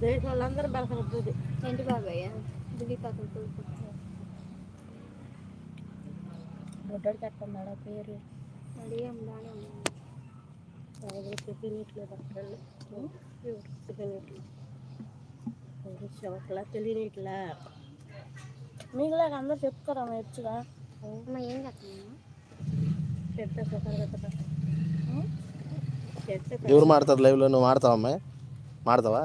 దేశం వాళ్ళందరూ బలకలుపుతుంది ఏంటి బాబాయ్ దిలీప్ అక్కడ బుడ్డోడు కట్టుకున్నాడు? ఆ పేరు అడిగాం బాగానే ఉంది అలాగే తెలియట్లేదు అక్కడ తెలియట్లేదు చెవట్లా తెలియట్లా మీకులాగా అందరూ చెప్తారా నేర్చుగా అమ్మ ఏం కట్టమా చెట్టు ఎవరు మాడతారు లైవ్లో? నువ్వు మాడతావా అమ్మాయి? మాడతావా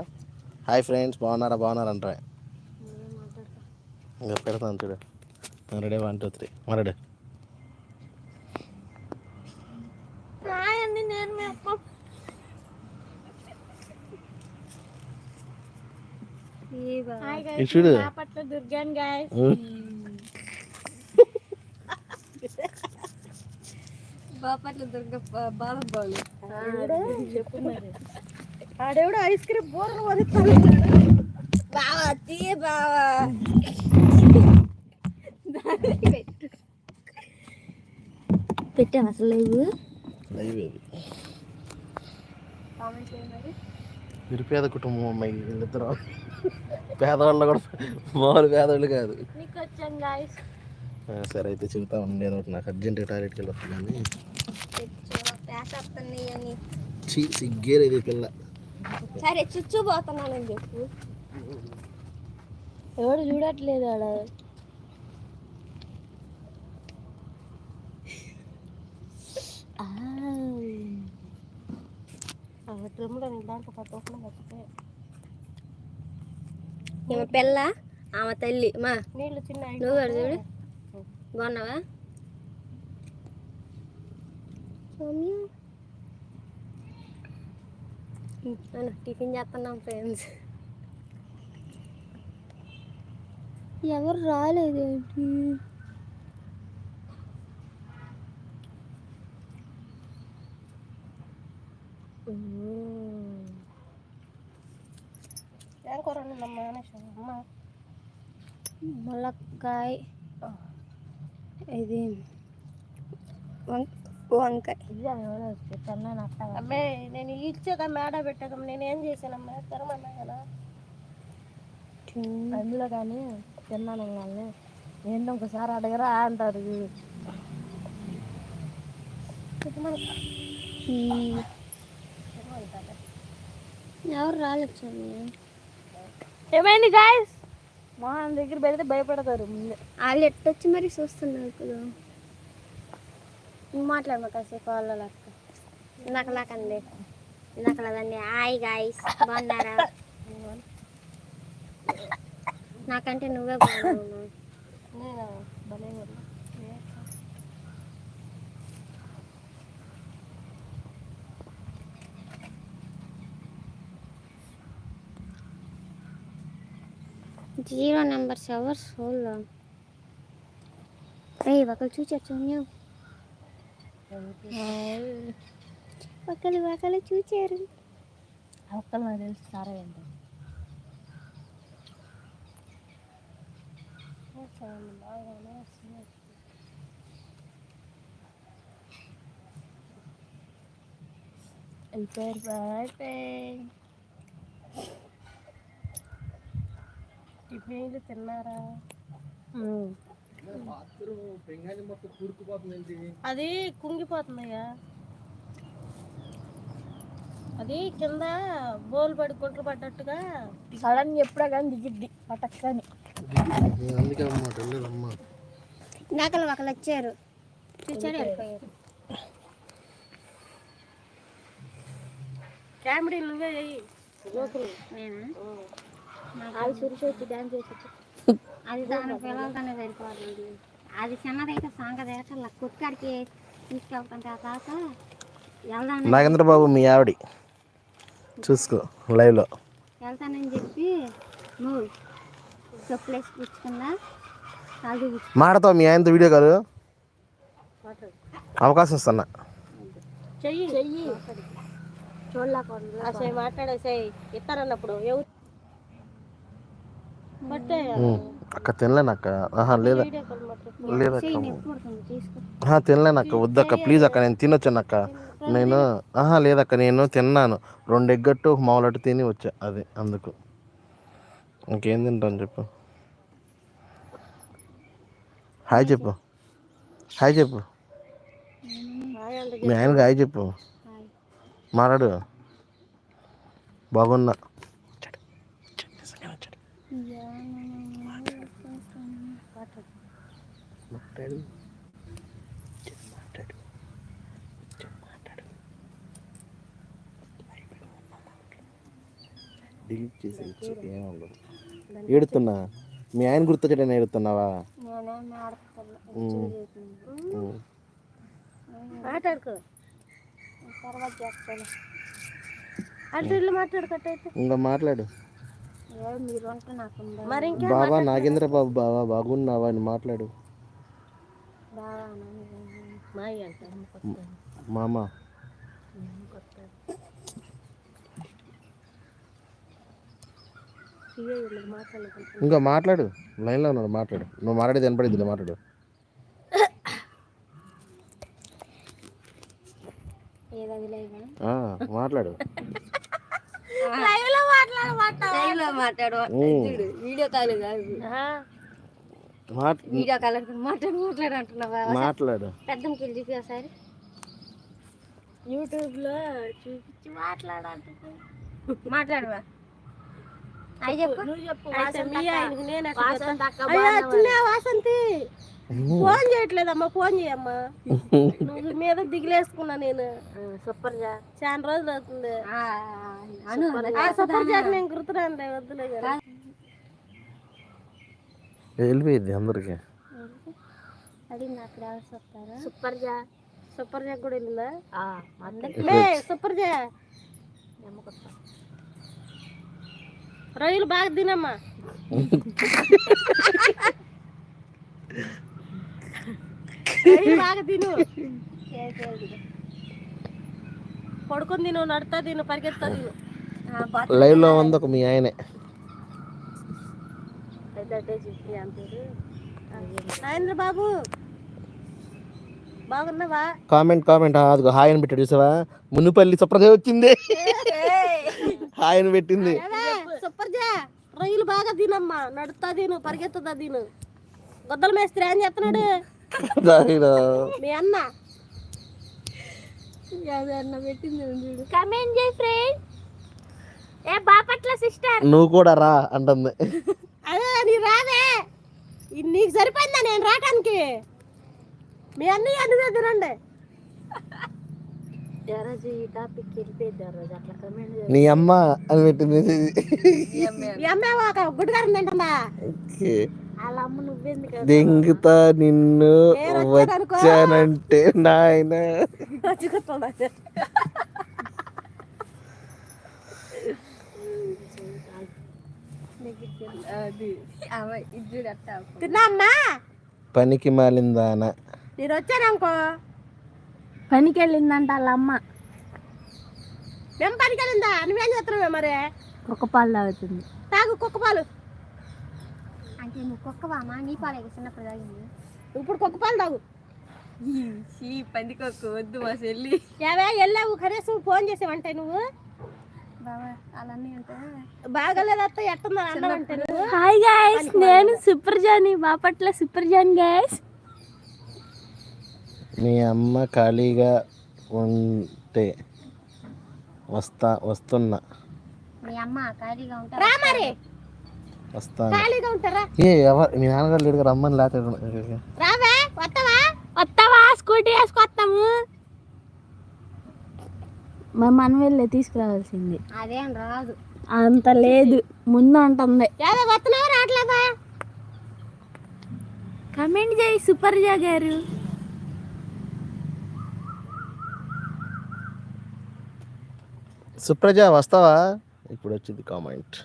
హాయ్ ఫ్రెండ్స్ బాగున్నారా? బాగున్నారా అంటారా ఇంకా పెడతాను చూడు. Ready one two three. మా రెడీ. రాయండి నేను మీ అప్ప ఏ బాబా హాయ్ ఇది guys, చూడు. నేను బాపట్ల దుర్గాన్ గాయస్. బాపట్ల దుర్గ బాలబాలు చెప్పు మరి. ఆడెవడో ఐస్ క్రీమ్ బోర్లు వదిలిస్తాడు బావా తీ బావా. పెట్టాను అసలు లేవు? లైవ్ నిరుపేద కుటుంబం అమ్మాయి వీళ్ళిద్దరు. పేదవాళ్ళు కూడా మామూలు పేదవాళ్ళు కాదు. సరే అయితే చెబుతా ఉండి ఒకటి నాకు అర్జెంట్గా టాయిలెట్కి వెళ్ళొస్తాను కానీ. ప్యాస్ వస్తున్నాయి అని. చీ సిగ్గేరు ఇది పిల్ల. సరే చుచ్చు పోతున్నానని చెప్పు. ఎవడు చూడట్లేదు ఆడ. దాంట్లో ఈమె పిల్ల ఆమె తల్లి. మా నీళ్ళు చిన్న నువ్వు కూడా చూడు. బాగున్నావా? సౌమ్య అన్న టిఫిన్ చేస్తున్నాం ఫ్రెండ్స్ ఎవరు రాలేదేంటి ఏం కూర వండిందమ్మా అనేసాను అమ్మ ములక్కాయ ఇది వం- వంకాయ. అమ్మే నేను ఇచ్చాక మేడ పెట్టాక నేనేం చేశానమ్మా? తిరమన్నా కదా. అందులో కానీ తిన్నాను కానీ ఏంటో ఒకసారి అడగరా అంటారు. ఎవరు రాలేదు ఏమైంది గాయస్ మా దగ్గర పెడితే భయపడతారు ముందే. వాళ్ళు ఎట్టొచ్చి మరి చూస్తున్నారు కదా. నువ్వు మాట్లాడమా కాసేపు వాళ్ళ లెక్క ఇందాక లాకండి ఇందాక లేదండి హాయ్ గాయస్ బాగున్నారా? నాకంటే నువ్వే బాగున్నావు. జీరో నెంబర్స్ ఎవరు సోల్లో? ఏయ్ ఒకరు చూచారు సౌమ్యం ఒకరు ఒకరు చూచారు. ఒక్కరు నాకు తెలిసి సారా ఏంటి. అయిపోయారు అయిపోయి టిఫిన్లు తిన్నారా? అది కుంగిపోతుందయ్యా. అది కింద బోల్ పడి గుంటలు పడ్డట్టుగా సడన్ ఎప్పుడా కానీ దిగిద్ది పటక్కని. అందుకే అమ్మ వెళ్ళలేదమ్మా ఇందాకలు ఒకరు వచ్చారు. చూచారు వెళ్ళిపోయారు. కామెడీ నువ్వే నేనా? వచ్చి డ్యాన్స్ చేసి అది దాని పిల్లలతోనే సరిపోతుంది అది చిన్నదైతే సాంగదైతే అలా కుక్కడికి తీసుకెళ్తుంటే ఆ తాత వెళ్దాం నాగేంద్ర బాబు మీ ఆవిడ. చూసుకో లైవ్లో. వెళ్తానని చెప్పి నువ్వు చెప్పులేసి పుచ్చుకుందా కాలు పుచ్చు మాడతావు మీ ఆయనతో వీడియో కాదు అవకాశం ఇస్తున్నా చెయ్యి. చెయ్యి. చూడలేకుండా అసలు మాట్లాడేసాయి ఇస్తారన్నప్పుడు ఎవరు అక్క తినలేను అక్క ఆహా లేదా లేదక్క చెయ్యి నొప్పి పుడుతుంది తీసుకో. ఆహా తినలేను అక్క వద్దక్క ప్లీజ్ అక్క నేను తినొచ్చాను అక్క. నేను ఆహా లేదక్క నేను తిన్నాను. రెండు ఎగ్గట్టు ఒక మామూలట్టు తిని వచ్చా అది అందుకు. ఇంకేం తింటాను చెప్పు. హాయ్ చెప్పు. హాయ్ చెప్పు. మీ ఆయనకి హాయ్ చెప్పు. మాట్లాడు. బాగున్నా. మాట్లాడు. మాట్లాడు. డిలీట్ చేసి ఏముండదు ఏడుతున్నా? మీ ఆయన గుర్తొచ్చాడని ఏడుతున్నావా. మాట్లాడుకో. తర్వాత చేస్తాను. ఇంకా మాట్లాడు ఏ మీరు ఉంటే నాకు ఉందా మరి ఇంకా బాబా నాగేంద్ర బాబు బాబా బాగున్నావా అని మాట్లాడు. మామ ఇంకా మాట్లాడు. లైన్లో ఉన్నాడు మాట్లాడు. నువ్వు మాట్లాడేది వినపడింది మాట్లాడు. మాట్లాడు. లైవ్లో మాట్లాడమంటావా? మాట్లాడు ఉమ్. వీడియో కాల్ కాదు. వీడియో కాల్ మాట్లాడు మాట్లాడు అంటున్నావా మాట్లాడు. పెద్దమ్మకి వెళ్ళి చూపి ఒకసారి యూట్యూబ్లో చూపించి మాట్లాడాలంటే మాట్లాడవా అవి చెప్పు నువ్వు చెప్పు వాసంతి నేను అయ్యా, వాసంతి? ఫోన్ చేయట్లేదమ్మా ఫోన్ చేయమ్మా. నువ్వు మీద దిగిలేసుకున్నా నేను. సూపర్ జా చాలా రోజులు అవుతుంది. సూపర్ జాక్ నేను గుర్తురాను వద్దులే కానీ. వెళ్ళిపోయింది అందరికి. సూపర్ జా సూపర్ జాక్ కూడా వెళ్ళిందా సూపర్ జా రొయ్యలు బాగా తినమ్మా. బాగా తిను. పడుకొని తిను నడుతా తిను పరిగెత్తా తిను. లైవ్లో ఉంది ఒక మీ ఆయనే. నాయంద్ర బాబు బాగున్నావా? Comment comment. అదిగో హాయ్ అని పెట్టాడు చూసావా? మునుపల్లి సుప్రదే వచ్చింది. హాయ్ అని పెట్టింది. సూపర్ జా రొయ్యలు బాగా తినమ్మా. నడుతా తిను పరిగెత్తుతా తిను. గొద్దల మేస్త్రి ఏం చేస్తున్నాడు? మీ అన్న. కమెంట్ చేయి ఫ్రెండ్ ఏ బాపట్ల సిస్టర్ నువ్వు కూడా రా అంటుంది. అదే నీ రాదే నీకు సరిపోయిందా నేను రావటానికి? మీ అన్నయ్య అన్ని తినండి. నీ అమ్మ అని పెట్టింది మీ అమ్మాయి ఒక గుడ్డుగారం తింటుందా? అమ్మ దెంగుతా నిన్ను. వచ్చానంటే నాయన. వచ్చుకుంటుందా ఇది అట్టా తిన్నా అమ్మా పనికి మాలిందాన. నేను వచ్చాననుకో పనికి వెళ్ళిందంట వాళ్ళ అమ్మ మేము పనికి వెళ్ళిందా నువ్వేం చేస్తున్నావే మరి? కుక్క పాలు తాగుతుంది. తాగు కుక్క పాలు. అంటే నువ్వు కుక్కవామా? నీ పాలే చిన్నప్పుడు తాగింది. ఇప్పుడు కుక్క పాలు తాగు. పందికొక్క వద్దు మా చెల్లి. ఏవే వెళ్ళావు. కనీసం ఫోన్ చేసావంటే నువ్వు. బాగాలేదత్త హాయ్ గాయస్ నేను super Jani Bapatla super Jaan guys మీ అమ్మ ఖాళీగా ఉంటే వస్తా వస్తున్నా. మీ అమ్మ ఖాళీగా ఉంటా రా మరి. వస్తాను. ఖాళీగా ఉంటారా? ఏ ఎవరు? మీ నాన్నగారు లేడుగా రమ్మని లేకపోతే రావే వస్తావా? వస్తావా? స్కూటీ వేసుకొస్తాము. మా మనం వెళ్ళే తీసుకురావాల్సింది. అదేం రాదు. అంత లేదు. ముందు అంటుంది. రావట్లేదా? కమెంట్ చేయి సూపర్ జా గారు. సుప్రజ వస్తావా? ఇప్పుడు వచ్చింది కామెంట్?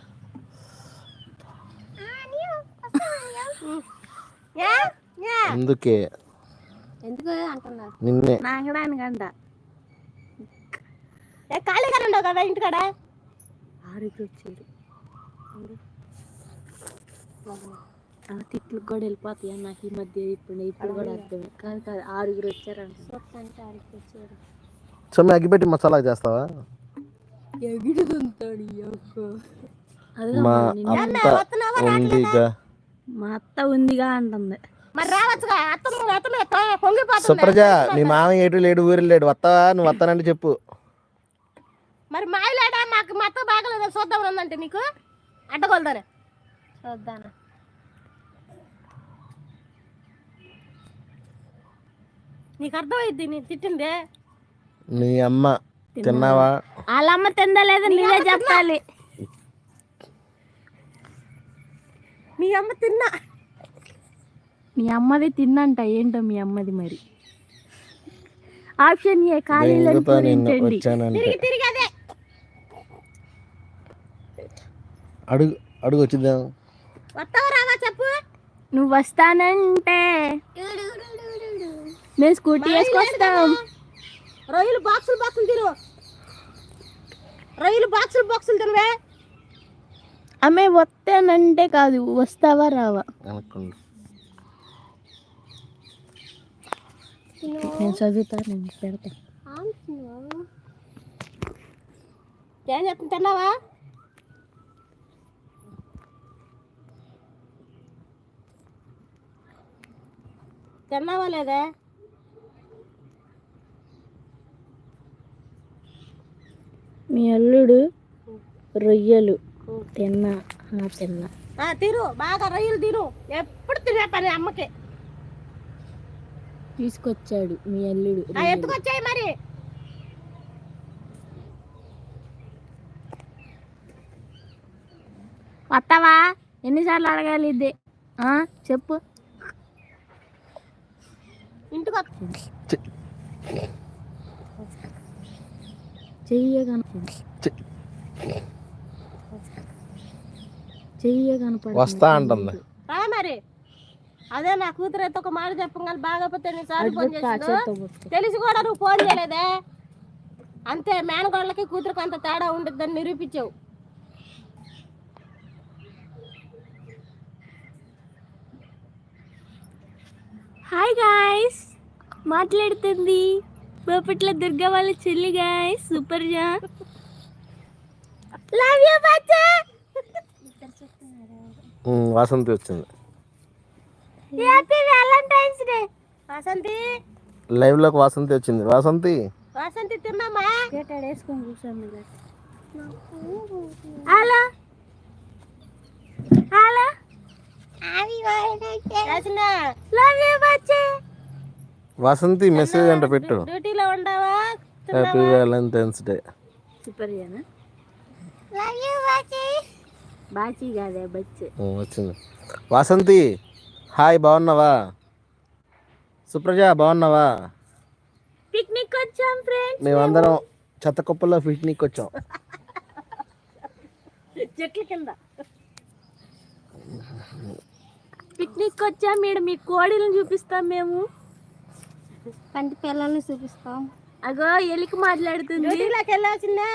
అందుకే ఎందుకు? అంటున్నారు నిన్నే. ఏ ఖాళీగా ఉండవు కదా ఇంటికాడ? ఆరుకి వచ్చాడు ఆ తిట్లు కూడా వెళ్ళిపోతాయి నాకు ఈ మధ్య ఇప్పుడు ఇప్పుడు కూడా అర్థం కాదు కాదు ఆరుగురు వచ్చారంట. అంటే ఆరుగురు వచ్చారు సొమ్మె అగ్గిపెట్టి మసాలా చేస్తావా? ఎగుడుతుంటాడు మా అత్త ఉందిగా. మా అత్త ఉందిగా అంటుంది. మరి రావచ్చుగా? అత్త అత్త పొంగిపోతుంది. సుప్రజ మీ మామ ఏటు లేడు ఊరు లేడు వస్తావా? నువ్వు వస్తానంటే చెప్పు. మరి మాయలేడా? మాకు మా అత్త బాగలేదు? చూద్దాం ఉందంటే నీకు అడ్డగోలుదారే చూద్దాను నీకు అర్థమైద్ది నేను తిట్టిందే? మీ అమ్మ తిన్నావా? వాళ్ళ అమ్మ తిందలేదు నువ్వే చెప్పాలి. మీ అమ్మ తిన్నా? మీ అమ్మది తిన్నంట ఏంటో మీ అమ్మది మరి? ఆప్షన్ ఏ వచ్చానంటే. తిరిగి తిరిగి అదే. అడుగు అడుగు వచ్చిద్దాం వస్తావా రావా చెప్పు? నువ్వు వస్తానంటే మేము స్కూటీ వేసుకొస్తాం. రొయ్యలు బాక్సులు బాక్సులు తిను రొయ్యలు బాక్సులు బాక్సులు తినవే ఆమె వస్తానంటే కాదు వస్తావా రావా? అనుకోండి నేను చదువుతా నేను పెడతా. ఏం చెప్తుంది తిన్నావా లేదా? మీ అల్లుడు రొయ్యలు తిన్నా. తిన్నా. ఆ, తిను. బాగా రొయ్యలు తిను. ఎప్పుడు తినే పని అమ్మకి? తీసుకొచ్చాడు మీ అల్లుడు ఎత్తుకొచ్చాయి మరి? వస్తావా ఎన్నిసార్లు అడగాలి ఇది? ఆ, చెప్పు. ఇంటికి వస్తా. చెయ్యే కనప చె- చెయ్యే కనపడ వస్తా అంటుంది. రా మరి. అదే నా కూతురు అయితే ఒక మాట చెప్పగానే బాగపోతే ఫోన్ చేసిందో? తెలిసి కూడా నువ్వు ఫోన్ చేయలేదే? అంతే మేనగోళ్ళకి కూతురుకు అంత తేడా ఉండిద్దని నిరూపించావు. హాయ్ గాయ్స్ మాట్లాడుతుంది. బాపట్ల దుర్గా వాళ్ళ చెల్లి గాయ్స్ సూపర్ జా లవ్ యూ బచ్చా వాసంతి వచ్చింది. Happy Valentine's Day Vasanthi. లైవ్లోకి వాసంతి వచ్చింది. వాసంతి? వాసంతి తిన్నామా? వేసుకొని కూర్చోండి హలో. హలో లవ్ యూ బచ్చా వాసంతి మెసేజ్ అంట పెట్టు. డ్యూటీలో ఉండవా? హ్యాపీ వ్యాలంటైన్స్ డే సూపర్ జానా బాచి. కాదే బచ్చే. వచ్చింది. వాసంతి హాయ్ బాగున్నావా? సుప్రజ బాగున్నావా? పిక్నిక్ వచ్చాం ఫ్రెండ్స్ మేమందరం చెత్త కుప్పల్లో పిక్నిక్ వచ్చాం. చెట్ల కింద. పిక్నిక్ వచ్చాం ఇక్కడ మీ కోడిలను చూపిస్తాం మేము. పంటి పిల్లల్ని చూపిస్తాం. అగో ఎలికి మాట్లాడుతుంది. వెళ్ళాల్సిందే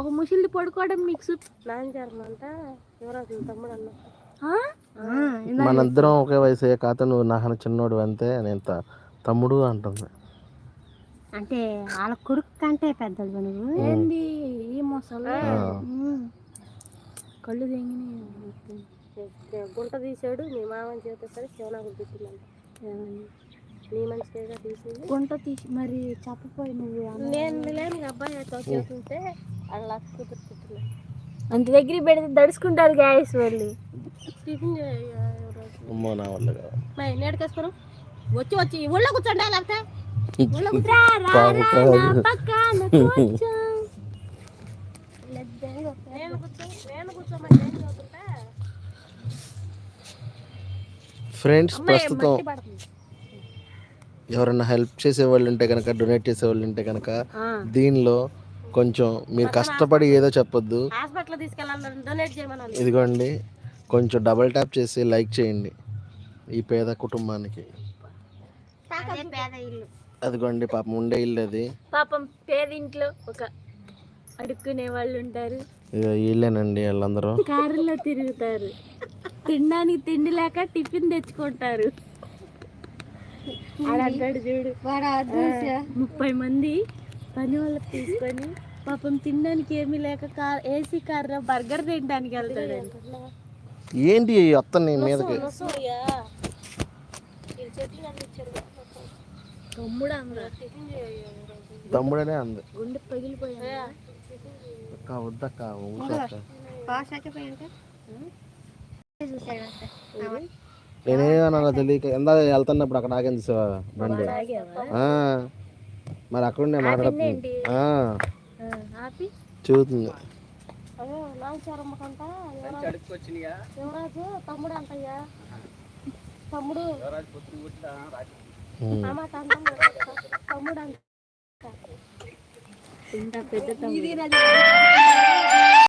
ఒక ముసిల్ది పడుకోవడం మీకు చూపి నాన్న అంట యువరాజు తమ్ముడు అన్న? మనందరం ఒకే వయసు కాత నువ్వు నాకన్నా చిన్నోడు అంతే నేను తమ్ముడు అంటుంది. అంటే వాళ్ళ కొడుకు కంటే పెద్దలు నువ్వు? ఏంది? ఈ మొసలు. కళ్ళు తెంగినాయి గుంట తీసాడు మీ మామని చేసేసరికి శివనాకు తిట్టిందంట నీ మంచిగా తీసింది. గుంట తీసి మరి చెప్పపోయి నువ్వు అన్న- నేను లేని అబ్బాయి చేస్తుంటే వాళ్ళ కూతురు తిట్టింది అంత దగ్గర పెడితే దడుచుకుంటారు గ్యాస్ వాళ్ళు. నేడుకేసుకోరు వచ్చి వచ్చి ఊళ్ళో కూర్చోండి లేకపోతే పక్కన కూర్చో. ఫ్రెండ్స్ ప్రస్తుతం ఎవరైనా హెల్ప్ చేసే వాళ్ళు ఉంటే కనుక డొనేట్ చేసే వాళ్ళు ఉంటే కనుక. దీనిలో కొంచెం మీరు కష్టపడి ఏదో చెప్పొద్దు. ఇదిగోండి కొంచెం డబల్ ట్యాప్ చేసి లైక్ చేయండి ఈ పేద కుటుంబానికి. పేద అదిగోండి పాపం ఉండే ఇల్లు అది. పాపం పేదింట్లో ఒక అడుక్కునే వాళ్ళు ఉంటారు ఇక వీళ్ళేనండి వాళ్ళందరూ. కారులో తిరుగుతారు. తినడానికి తిండి లేక టిఫిన్ తెచ్చుకుంటారు. చూడు. ముప్పై మంది పని వాళ్ళకి తీసుకొని పాపం తినడానికి ఏమీ లేక కార్ ఏసీ కార్ బర్గర్ తినడానికి వెళ్తాడు ఏంటి వస్తాను మీదకి? తమ్ముడు అందరూ తమ్ముడనే అంది. గుండె పగిలిపోయా అక్క. వద్దక్క నేనేమన్నా తెలియక ఎంత వెళ్తున్నప్పుడు అక్కడ ఆగింది బండి. ఆ, మరి అక్కడుండే మాట్లాడుతుంది. ఆ, ఆపి. చూస్తుంది తమ్ముడు అంటయ్యా. తమ్ముడు అంట. ఇంత పెద్ద తమ్ముడు.